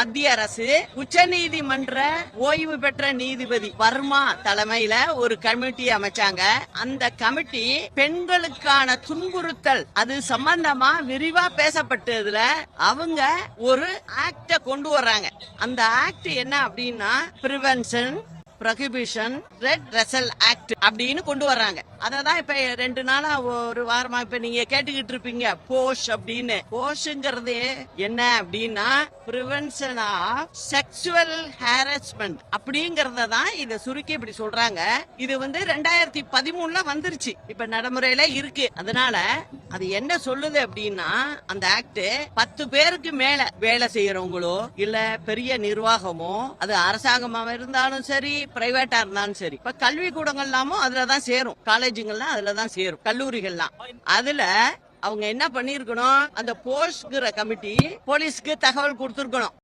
மத்திய அரசு உச்ச நீதிமன்ற ஓய்வு பெற்ற நீதிபதி வர்மா தலைமையில ஒரு கமிட்டி அமைச்சாங்க. அந்த கமிட்டி பெண்களுக்கான துன்புறுத்தல் அது சம்பந்தமா விரிவா பேசப்பட்டதுல அவங்க ஒரு ஆக்ட கொண்டு வர்றாங்க. அந்த ஆக்ட் என்ன அப்படின்னா prevention prohibition redressal act அப்படின்னு கொண்டு வர்றாங்க. அததான் இப்ப ரெண்டு நாளா ஒரு வாரமா இப்ப நீங்க கேட்டுக்கிட்டு இருப்பீங்க போஷ் அப்படின்னு. போஷ்ங்கிறது என்ன அப்படின்னா பிரிவென்ஷன் ஆஃப் செக்ஷுவல் ஹாரஸ்மெண்ட் அப்படிங்கறத தான் இத சுருக்கி இப்படி சொல்றாங்க. இது வந்து ரெண்டாயிரத்தி பதிமூணுல வந்துருச்சு. இப்ப நடைமுறையில இருக்கு. அதனால அது என்ன சொல்லுது அப்படின்னா அந்த ஆக்ட் பத்து பேருக்கு மேல வேலை செய்யறவங்களோ இல்ல பெரிய நிர்வாகமோ அது அரசாங்கமா இருந்தாலும் சரி பிரைவேட்டா இருந்தாலும் சரி. இப்ப கல்வி கூடங்கள்லாமும் அதுலதான் சேரும். காலேஜுங்கள்லாம் அதுலதான் சேரும் கல்லூரிகள்லாம். அதுல அவங்க என்ன பண்ணிருக்கணும் அந்த போஸ்ட்ங்கிற கமிட்டி போலீஸ்க்கு தகவல் கொடுத்திருக்கணும்.